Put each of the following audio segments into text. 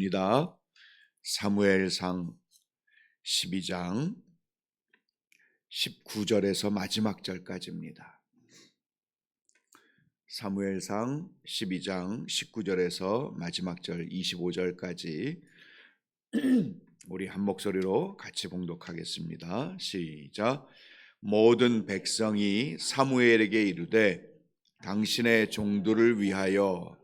봅니다. 사무엘상 12장 19절에서 마지막 절까지입니다. 사무엘상 12장 19절에서 마지막 절 25절까지 우리 한 목소리로 같이 봉독하겠습니다. 시작. 모든 백성이 사무엘에게 이르되 당신의 종들을 위하여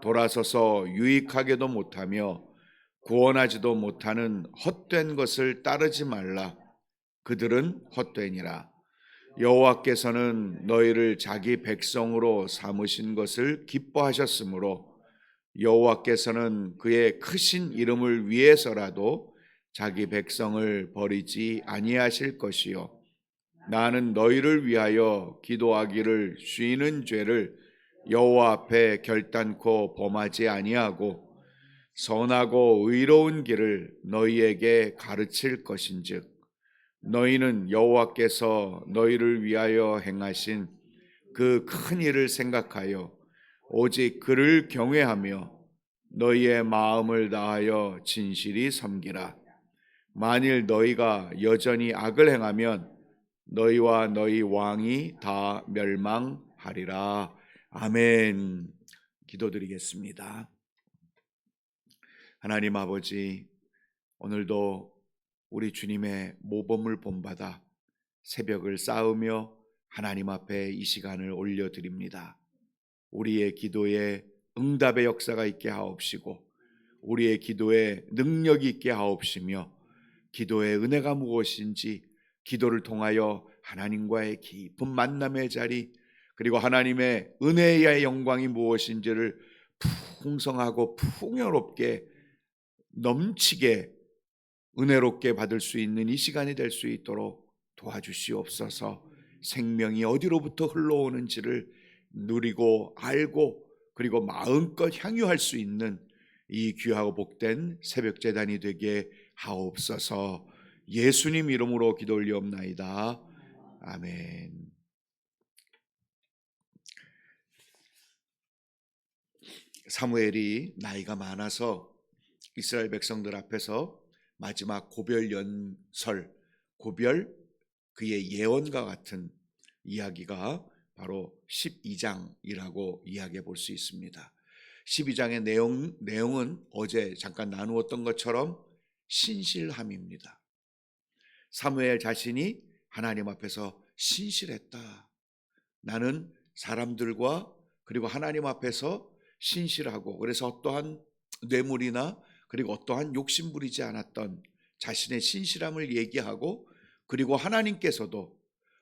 돌아서서 유익하게도 못하며 구원하지도 못하는 헛된 것을 따르지 말라. 그들은 헛되니라. 여호와께서는 너희를 자기 백성으로 삼으신 것을 기뻐하셨으므로 여호와께서는 그의 크신 이름을 위해서라도 자기 백성을 버리지 아니하실 것이요 나는 너희를 위하여 기도하기를 쉬는 죄를 여호와 앞에 결단코 범하지 아니하고 선하고 의로운 길을 너희에게 가르칠 것인즉 너희는 여호와께서 너희를 위하여 행하신 그 큰 일을 생각하여 오직 그를 경외하며 너희의 마음을 다하여 진실이 섬기라 만일 너희가 여전히 악을 행하면 너희와 너희 왕이 다 멸망하리라. 아멘. 기도드리겠습니다. 하나님 아버지, 오늘도 우리 주님의 모범을 본받아 새벽을 쌓으며 하나님 앞에 이 시간을 올려드립니다. 우리의 기도에 응답의 역사가 있게 하옵시고, 우리의 기도에 능력이 있게 하옵시며, 기도의 은혜가 무엇인지 기도를 통하여 하나님과의 깊은 만남의 자리 그리고 하나님의 은혜의 영광이 무엇인지를 풍성하고 풍요롭게 넘치게 은혜롭게 받을 수 있는 이 시간이 될 수 있도록 도와주시옵소서. 생명이 어디로부터 흘러오는지를 누리고 알고 그리고 마음껏 향유할 수 있는 이 귀하고 복된 새벽 재단이 되게 하옵소서. 예수님 이름으로 기도 올리옵나이다. 아멘. 사무엘이 나이가 많아서 이스라엘 백성들 앞에서 마지막 고별 연설, 고별 그의 예언과 같은 이야기가 바로 12장이라고 이야기해 볼 수 있습니다. 12장의 내용, 내용은 어제 잠깐 나누었던 것처럼 신실함입니다. 사무엘 자신이 하나님 앞에서 신실했다. 나는 사람들과 그리고 하나님 앞에서 신실하고 그래서 어떠한 뇌물이나 그리고 어떠한 욕심 부리지 않았던 자신의 신실함을 얘기하고 그리고 하나님께서도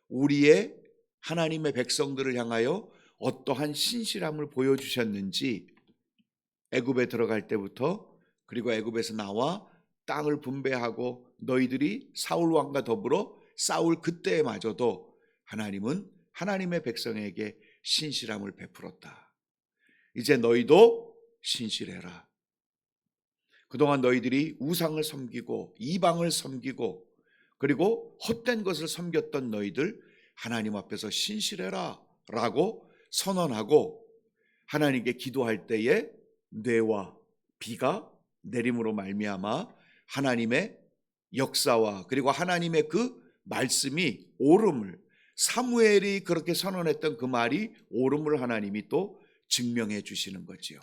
우리의 하나님의 백성들을 향하여 어떠한 신실함을 보여주셨는지 애굽에 들어갈 때부터 그리고 애굽에서 나와 땅을 분배하고 너희들이 사울 왕과 더불어 싸울 그때마저도 하나님은 하나님의 백성에게 신실함을 베풀었다. 이제 너희도 신실해라. 그동안 너희들이 우상을 섬기고 이방을 섬기고 그리고 헛된 것을 섬겼던 너희들 하나님 앞에서 신실해라 라고 선언하고 하나님께 기도할 때에 뇌와 비가 내림으로 말미암아 하나님의 역사와 그리고 하나님의 그 말씀이 옳음을 사무엘이 그렇게 선언했던 그 말이 옳음을 하나님이 또 증명해 주시는 거지요.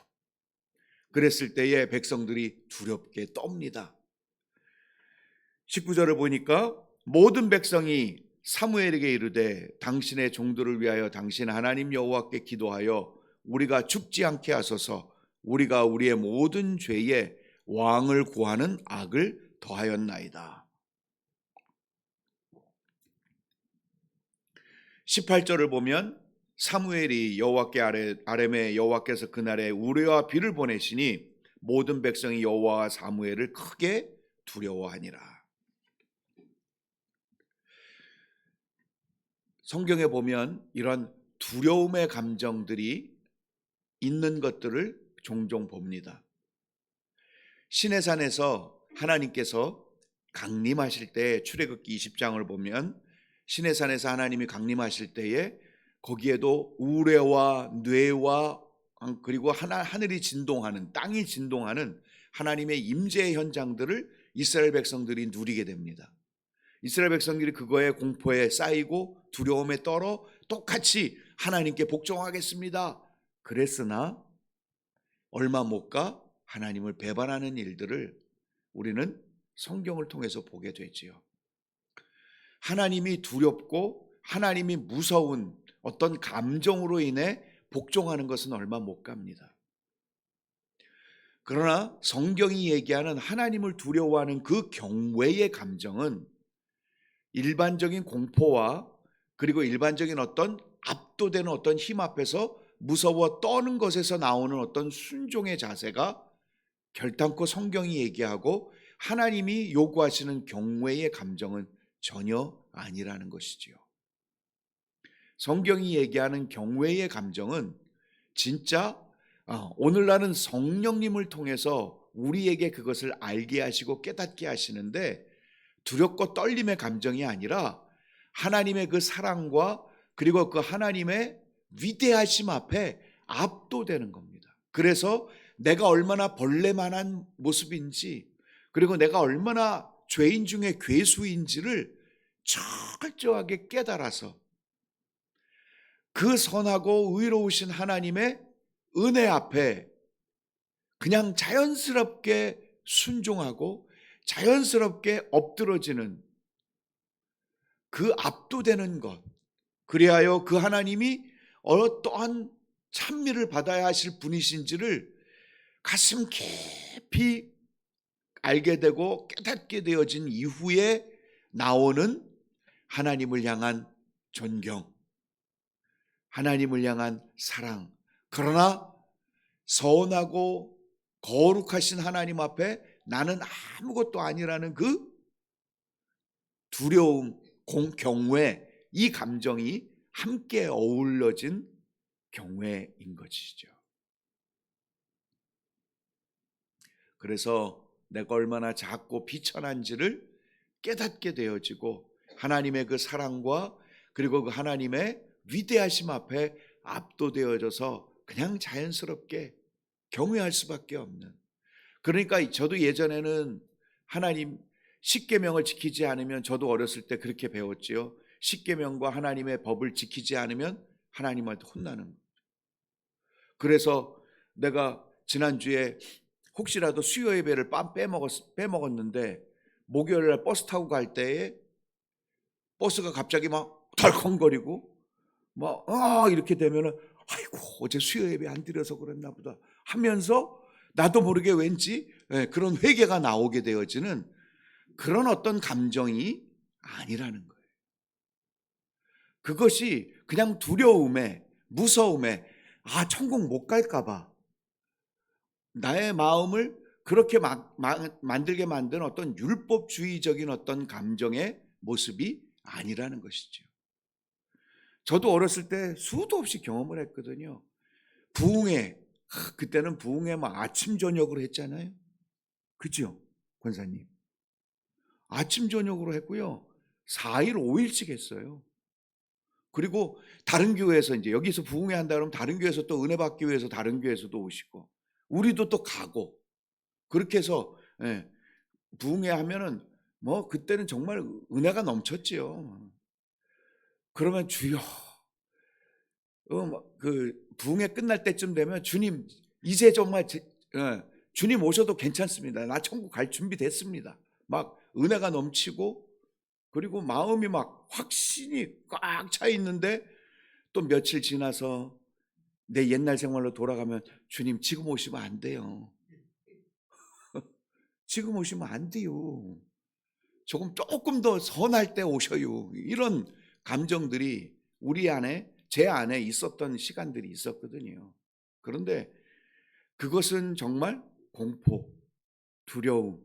그랬을 때에 백성들이 두렵게 떱니다. 19절을 보니까 모든 백성이 사무엘에게 이르되 당신의 종들을 위하여 당신 하나님 여호와께 기도하여 우리가 죽지 않게 하소서 우리가 우리의 모든 죄에 왕을 구하는 악을 더하였나이다. 18절을 보면 사무엘이 여호와께 아래 아렘에 여호와께서 그날에 우레와 비를 보내시니 모든 백성이 여호와와 사무엘을 크게 두려워하니라. 성경에 보면 이런 두려움의 감정들이 있는 것들을 종종 봅니다. 신의 산에서 하나님께서 강림하실 때 출애굽기 20장을 보면 신의 산에서 하나님이 강림하실 때에 거기에도 우레와 뇌와 그리고 하나, 하늘이 진동하는 땅이 진동하는 하나님의 임재 현장들을 이스라엘 백성들이 누리게 됩니다. 이스라엘 백성들이 그거에 공포에 쌓이고 두려움에 떨어 똑같이 하나님께 복종하겠습니다. 그랬으나 얼마 못 가 하나님을 배반하는 일들을 우리는 성경을 통해서 보게 되지요. 하나님이 두렵고 하나님이 무서운 어떤 감정으로 인해 복종하는 것은 얼마 못 갑니다. 그러나 성경이 얘기하는 하나님을 두려워하는 그 경외의 감정은 일반적인 공포와 그리고 일반적인 어떤 압도되는 어떤 힘 앞에서 무서워 떠는 것에서 나오는 어떤 순종의 자세가 결단코 성경이 얘기하고 하나님이 요구하시는 경외의 감정은 전혀 아니라는 것이지요. 성경이 얘기하는 경외의 감정은 진짜 아, 오늘 날은 성령님을 통해서 우리에게 그것을 알게 하시고 깨닫게 하시는데 두렵고 떨림의 감정이 아니라 하나님의 그 사랑과 그리고 그 하나님의 위대하심 앞에 압도되는 겁니다. 그래서 내가 얼마나 벌레만한 모습인지 그리고 내가 얼마나 죄인 중에 괴수인지를 철저하게 깨달아서 그 선하고 의로우신 하나님의 은혜 앞에 그냥 자연스럽게 순종하고 자연스럽게 엎드러지는 그 압도되는 것. 그리하여 그 하나님이 어떠한 찬미를 받아야 하실 분이신지를 가슴 깊이 알게 되고 깨닫게 되어진 이후에 나오는 하나님을 향한 존경, 하나님을 향한 사랑. 그러나 서운하고 거룩하신 하나님 앞에 나는 아무것도 아니라는 그 두려움, 공, 경외, 이 감정이 함께 어울러진 경외인 것이죠. 그래서 내가 얼마나 작고 비천한지를 깨닫게 되어지고 하나님의 그 사랑과 그리고 그 하나님의 위대하심 앞에 압도되어져서 그냥 자연스럽게 경외할 수밖에 없는. 그러니까 저도 예전에는 하나님 십계명을 지키지 않으면 저도 어렸을 때 그렇게 배웠지요. 십계명과 하나님의 법을 지키지 않으면 하나님한테 혼나는 거죠. 그래서 내가 지난주에 혹시라도 수요 예배를 빰 빼먹었, 빼먹었는데 목요일 날 버스 타고 갈 때에 버스가 갑자기 막 덜컹거리고 막 아, 이렇게 되면은 아이고 어제 수요 예배 안 드려서 그랬나 보다 하면서 나도 모르게 왠지 예, 그런 회개가 나오게 되어지는 그런 어떤 감정이 아니라는 거예요. 그것이 그냥 두려움에 무서움에 아 천국 못 갈까봐 나의 마음을 그렇게 막, 막, 만들게 만든 어떤 율법주의적인 어떤 감정의 모습이 아니라는 것이죠. 저도 어렸을 때 수도 없이 경험을 했거든요. 부흥회 그때는 부흥회 막 아침 저녁으로 했잖아요. 그죠, 권사님? 아침 저녁으로 했고요. 4일 5일씩 했어요. 그리고 다른 교회에서 이제 여기서 부흥회 한다 그러면 다른 교회에서 또 은혜 받기 위해서 다른 교회에서도 오시고 우리도 또 가고 그렇게 해서 예, 부흥회 하면은 뭐 그때는 정말 은혜가 넘쳤지요. 그러면 주여 어, 뭐그 부흥회 끝날 때쯤 되면 주님 이제 정말 제, 예, 주님 오셔도 괜찮습니다. 나 천국 갈 준비 됐습니다. 막 은혜가 넘치고 그리고 마음이 막 확신이 꽉 차 있는데 또 며칠 지나서 내 옛날 생활로 돌아가면 주님 지금 오시면 안 돼요. 지금 오시면 안 돼요. 조금 조금 더 선할 때 오셔요. 이런 감정들이 우리 안에 제 안에 있었던 시간들이 있었거든요. 그런데 그것은 정말 공포, 두려움,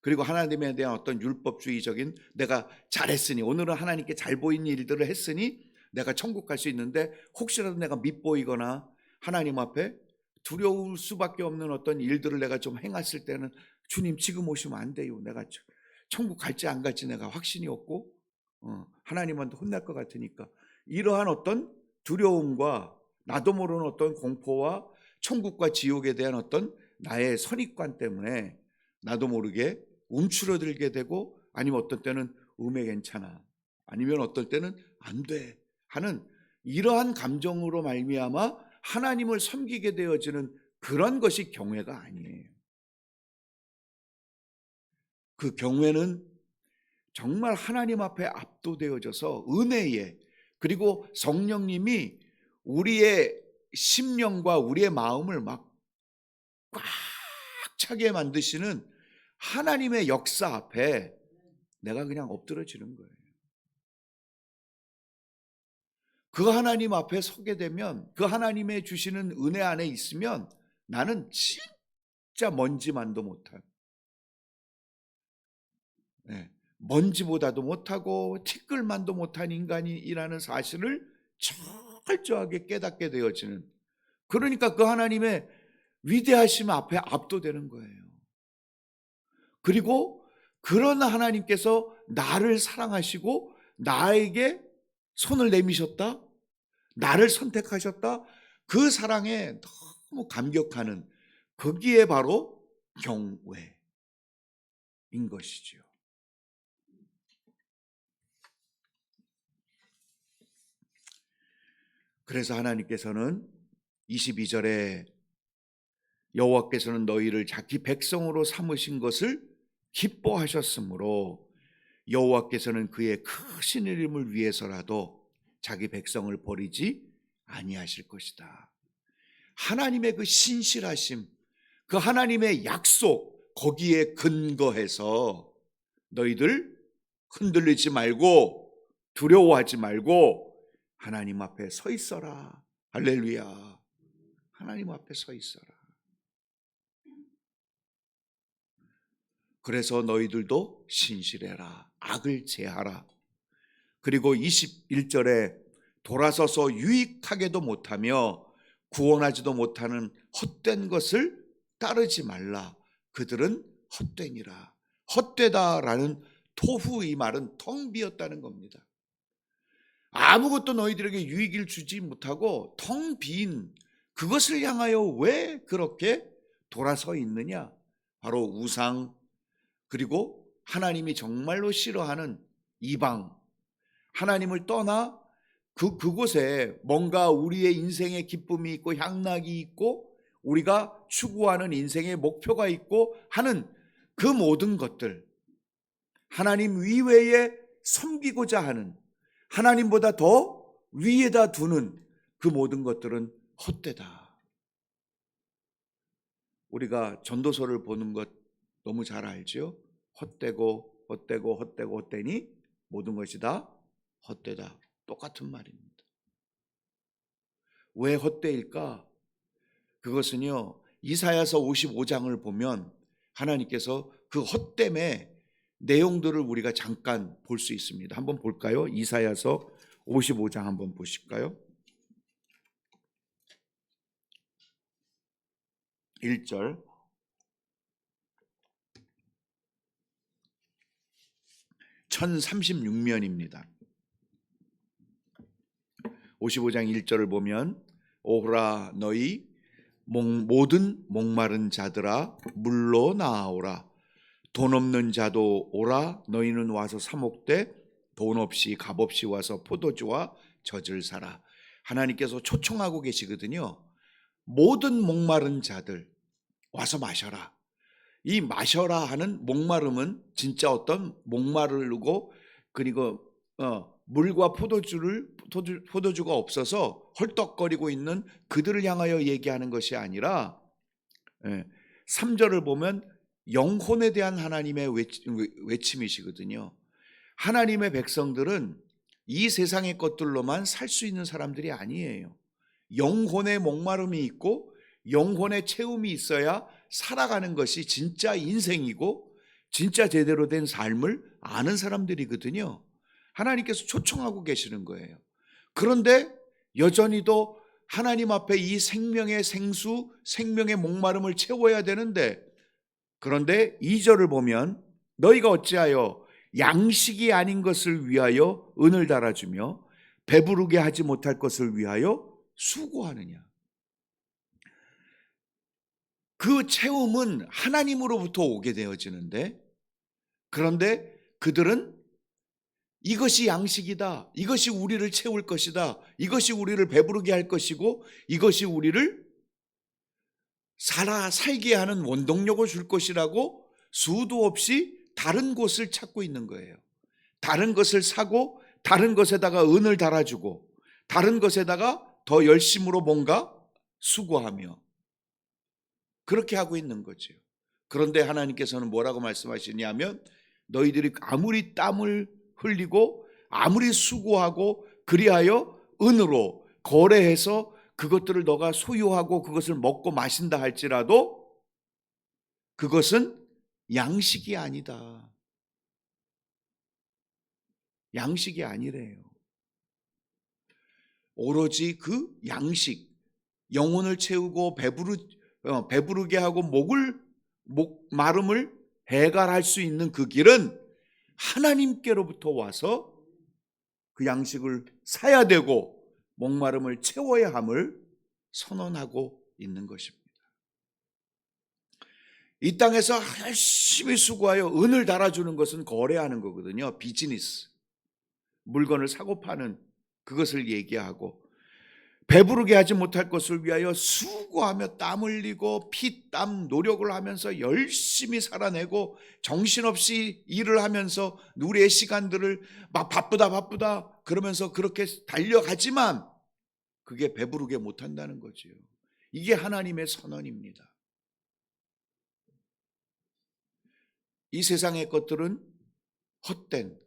그리고 하나님에 대한 어떤 율법주의적인 내가 잘했으니 오늘은 하나님께 잘 보이는 일들을 했으니 내가 천국 갈 수 있는데 혹시라도 내가 밉보이거나 하나님 앞에 두려울 수밖에 없는 어떤 일들을 내가 좀 행했을 때는 주님 지금 오시면 안 돼요. 내가 저- 천국 갈지 안 갈지 내가 확신이 없고 어, 하나님한테 혼날 것 같으니까 이러한 어떤 두려움과 나도 모르는 어떤 공포와 천국과 지옥에 대한 어떤 나의 선입관 때문에 나도 모르게 움츠러들게 되고 아니면 어떤 때는 음에 괜찮아 아니면 어떨 때는 안 돼 하는 이러한 감정으로 말미암아 하나님을 섬기게 되어지는 그런 것이 경외가 아니에요. 그 경외는 정말 하나님 앞에 압도되어져서 은혜에 그리고 성령님이 우리의 심령과 우리의 마음을 막 꽉 차게 만드시는 하나님의 역사 앞에 내가 그냥 엎드러지는 거예요. 그 하나님 앞에 서게 되면 그 하나님의 주시는 은혜 안에 있으면 나는 진짜 먼지만도 못한 네, 먼지보다도 못하고 티끌만도 못한 인간이라는 사실을 철저하게 깨닫게 되어지는 그러니까 그 하나님의 위대하심 앞에 압도되는 거예요. 그리고 그런 하나님께서 나를 사랑하시고 나에게 손을 내미셨다. 나를 선택하셨다. 그 사랑에 너무 감격하는 거기에 바로 경외인 것이지요. 그래서 하나님께서는 22절에 여호와께서는 너희를 자기 백성으로 삼으신 것을 기뻐하셨으므로 여호와께서는 그의 크신 이름을 위해서라도 자기 백성을 버리지 아니하실 것이다. 하나님의 그 신실하심, 그 하나님의 약속 거기에 근거해서 너희들 흔들리지 말고 두려워하지 말고 하나님 앞에 서 있어라. 할렐루야. 하나님 앞에 서 있어라. 그래서 너희들도 신실해라. 악을 제하라. 그리고 21절에 돌아서서 유익하게도 못하며 구원하지도 못하는 헛된 것을 따르지 말라. 그들은 헛되니라. 헛되다라는 토후 이 말은 텅 비었다는 겁니다. 아무것도 너희들에게 유익을 주지 못하고 텅 빈 그것을 향하여 왜 그렇게 돌아서 있느냐? 바로 우상 그리고 하나님이 정말로 싫어하는 이방 하나님을 떠나 그 그곳에 뭔가 우리의 인생의 기쁨이 있고 향락이 있고 우리가 추구하는 인생의 목표가 있고 하는 그 모든 것들 하나님 위외에 섬기고자 하는 하나님보다 더 위에다 두는 그 모든 것들은 헛되다. 우리가 전도서를 보는 것 너무 잘 알죠? 헛되고 헛되고 헛되고 헛되니 모든 것이 다 헛되다. 똑같은 말입니다. 왜 헛되일까? 그것은요. 이사야서 55장을 보면 하나님께서 그 헛됨의 내용들을 우리가 잠깐 볼 수 있습니다. 한번 볼까요? 이사야서 55장 한번 보실까요? 1절 1036면입니다. 55장 1절을 보면 오라 너희 모든 목마른 자들아 물로 나아오라 돈 없는 자도 오라. 너희는 와서 사목되 돈 없이 값 없이 와서 포도주와 젖을 사라. 하나님께서 초청하고 계시거든요. 모든 목마른 자들 와서 마셔라. 이 마셔라 하는 목마름은 진짜 어떤 목마르고 그리고 어, 물과 포도주를 포도주, 포도주가 없어서 헐떡거리고 있는 그들을 향하여 얘기하는 것이 아니라 예, 3절을 보면 영혼에 대한 하나님의 외침, 이시거든요 하나님의 백성들은 이 세상의 것들로만 살 수 있는 사람들이 아니에요. 영혼의 목마름이 있고 영혼의 채움이 있어야 살아가는 것이 진짜 인생이고 진짜 제대로 된 삶을 아는 사람들이거든요. 하나님께서 초청하고 계시는 거예요. 그런데 여전히도 하나님 앞에 이 생명의 생수, 생명의 목마름을 채워야 되는데 그런데 2절을 보면 너희가 어찌하여 양식이 아닌 것을 위하여 은을 달아주며 배부르게 하지 못할 것을 위하여 수고하느냐. 그 채움은 하나님으로부터 오게 되어지는데 그런데 그들은 이것이 양식이다. 이것이 우리를 채울 것이다. 이것이 우리를 배부르게 할 것이고 이것이 우리를 살아 살게 하는 원동력을 줄 것이라고 수도 없이 다른 곳을 찾고 있는 거예요. 다른 것을 사고 다른 것에다가 은을 달아주고 다른 것에다가 더 열심으로 뭔가 수고하며 그렇게 하고 있는 거죠. 그런데 하나님께서는 뭐라고 말씀하시냐면 너희들이 아무리 땀을 흘리고 아무리 수고하고 그리하여 은으로 거래해서 그것들을 너가 소유하고 그것을 먹고 마신다 할지라도 그것은 양식이 아니다. 양식이 아니래요. 오로지 그 양식, 영혼을 채우고 배부르, 어, 배부르게 하고 목을, 목, 마름을 해갈할 수 있는 그 길은 하나님께로부터 와서 그 양식을 사야 되고 목마름을 채워야 함을 선언하고 있는 것입니다. 이 땅에서 열심히 수고하여 은을 달아주는 것은 거래하는 거거든요. 비즈니스. 물건을 사고 파는 그것을 얘기하고 배부르게 하지 못할 것을 위하여 수고하며 땀 흘리고 피 땀 노력을 하면서 열심히 살아내고 정신없이 일을 하면서 우리의 시간들을 막 바쁘다 바쁘다 그러면서 그렇게 달려가지만 그게 배부르게 못한다는 거지요. 이게 하나님의 선언입니다. 이 세상의 것들은 헛된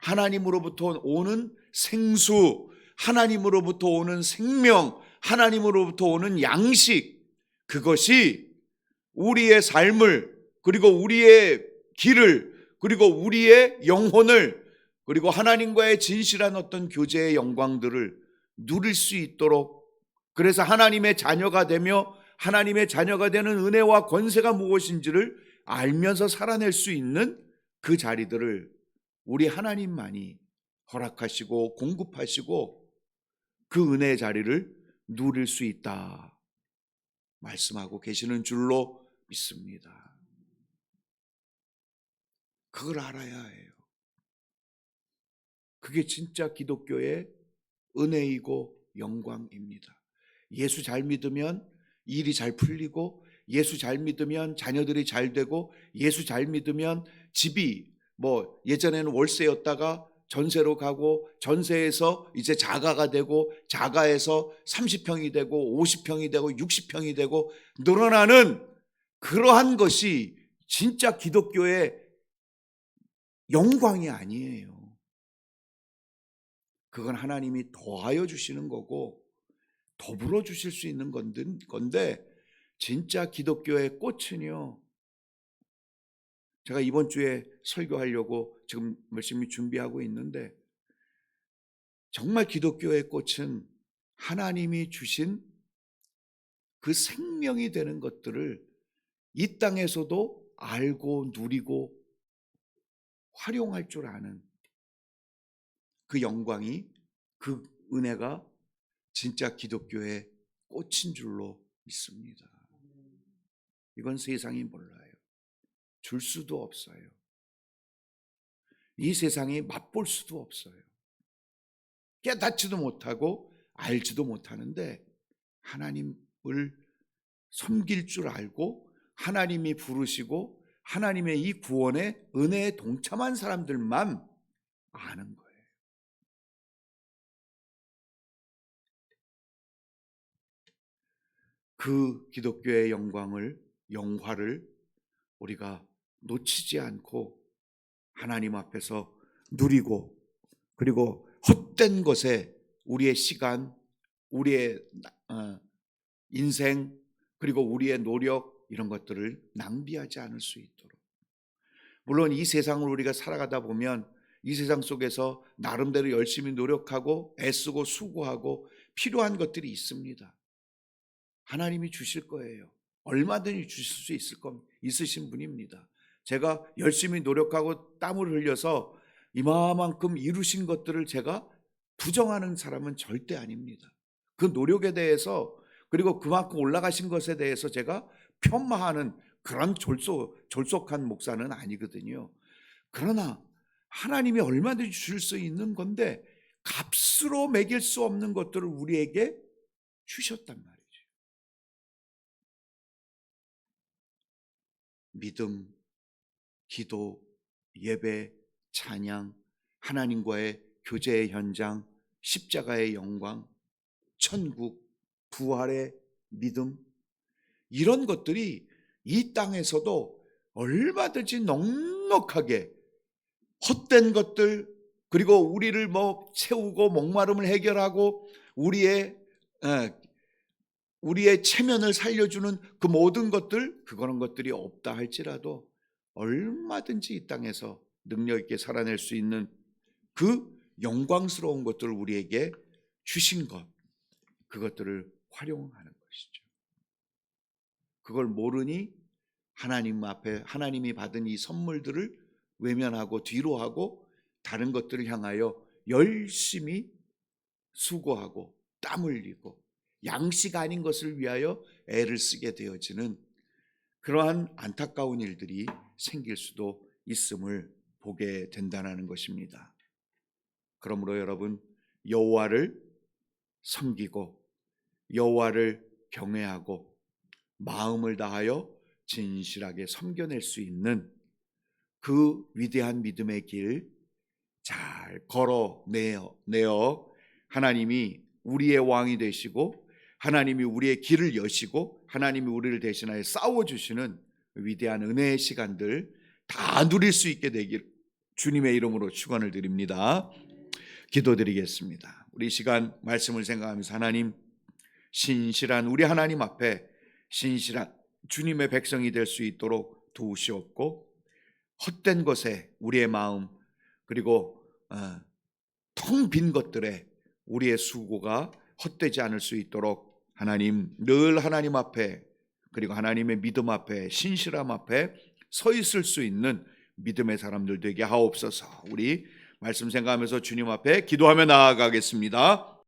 하나님으로부터 오는 생수, 하나님으로부터 오는 생명, 하나님으로부터 오는 양식, 그것이 우리의 삶을, 그리고 우리의 길을, 그리고 우리의 영혼을, 그리고 하나님과의 진실한 어떤 교제의 영광들을 누릴 수 있도록, 그래서 하나님의 자녀가 되며 하나님의 자녀가 되는 은혜와 권세가 무엇인지를 알면서 살아낼 수 있는 그 자리들을 우리 하나님만이 허락하시고 공급하시고 그 은혜의 자리를 누릴 수 있다. 말씀하고 계시는 줄로 믿습니다. 그걸 알아야 해요. 그게 진짜 기독교의 은혜이고 영광입니다. 예수 잘 믿으면 일이 잘 풀리고 예수 잘 믿으면 자녀들이 잘 되고 예수 잘 믿으면 집이 뭐 예전에는 월세였다가 전세로 가고 전세에서 이제 자가가 되고 자가에서 30평이 되고 50평이 되고 60평이 되고 늘어나는 그러한 것이 진짜 기독교의 영광이 아니에요. 그건 하나님이 더하여 주시는 거고 더불어 주실 수 있는 건데 진짜 기독교의 꽃은요. 제가 이번 주에 설교하려고 지금 열심히 준비하고 있는데 정말 기독교의 꽃은 하나님이 주신 그 생명이 되는 것들을 이 땅에서도 알고 누리고 활용할 줄 아는 그 영광이 그 은혜가 진짜 기독교의 꽃인 줄로 믿습니다. 이건 세상이 몰라요. 줄 수도 없어요. 이 세상이 맛볼 수도 없어요. 깨닫지도 못하고 알지도 못하는데 하나님을 섬길 줄 알고 하나님이 부르시고 하나님의 이 구원의 은혜에 동참한 사람들만 아는 거예요. 그 기독교의 영광을, 영화를 우리가 놓치지 않고 하나님 앞에서 누리고 그리고 헛된 것에 우리의 시간, 우리의 어, 인생 그리고 우리의 노력, 이런 것들을 낭비하지 않을 수 있도록. 물론 이 세상을 우리가 살아가다 보면 이 세상 속에서 나름대로 열심히 노력하고 애쓰고 수고하고 필요한 것들이 있습니다. 하나님이 주실 거예요. 얼마든지 주실 수 있을 겁 있으신 분입니다. 제가 열심히 노력하고 땀을 흘려서 이마만큼 이루신 것들을 제가 부정하는 사람은 절대 아닙니다. 그 노력에 대해서 그리고 그만큼 올라가신 것에 대해서 제가 편마하는 그런 졸속, 졸속한 목사는 아니거든요. 그러나 하나님이 얼마든지 주실 수 있는 건데 값으로 매길 수 없는 것들을 우리에게 주셨단 말이죠. 믿음, 기도, 예배, 찬양, 하나님과의 교제의 현장, 십자가의 영광, 천국, 부활의 믿음, 이런 것들이 이 땅에서도 얼마든지 넉넉하게 헛된 것들, 그리고 우리를 뭐 채우고 목마름을 해결하고 우리의 에, 우리의 체면을 살려주는 그 모든 것들 그런 것들이 없다 할지라도 얼마든지 이 땅에서 능력 있게 살아낼 수 있는 그 영광스러운 것들을 우리에게 주신 것 그것들을 활용하는 것이죠. 그걸 모르니 하나님 앞에 하나님이 받은 이 선물들을 외면하고 뒤로 하고 다른 것들을 향하여 열심히 수고하고 땀 흘리고 양식 아닌 것을 위하여 애를 쓰게 되어지는 그러한 안타까운 일들이 생길 수도 있음을 보게 된다는 것입니다. 그러므로 여러분 여호와를 섬기고 여호와를 경외하고 마음을 다하여 진실하게 섬겨낼 수 있는 그 위대한 믿음의 길 잘 걸어내어 내어 하나님이 우리의 왕이 되시고 하나님이 우리의 길을 여시고 하나님이 우리를 대신하여 싸워 주시는 위대한 은혜의 시간들 다 누릴 수 있게 되길 주님의 이름으로 축원을 드립니다. 기도드리겠습니다. 우리 이 시간 말씀을 생각하면서 하나님 신실한 우리 하나님 앞에 신실한 주님의 백성이 될 수 있도록 도우시옵고 헛된 것에 우리의 마음 그리고 어, 텅빈 것들에 우리의 수고가 헛되지 않을 수 있도록 하나님 늘 하나님 앞에 그리고 하나님의 믿음 앞에 신실함 앞에 서 있을 수 있는 믿음의 사람들 되게 하옵소서. 우리 말씀 생각하면서 주님 앞에 기도하며 나아가겠습니다.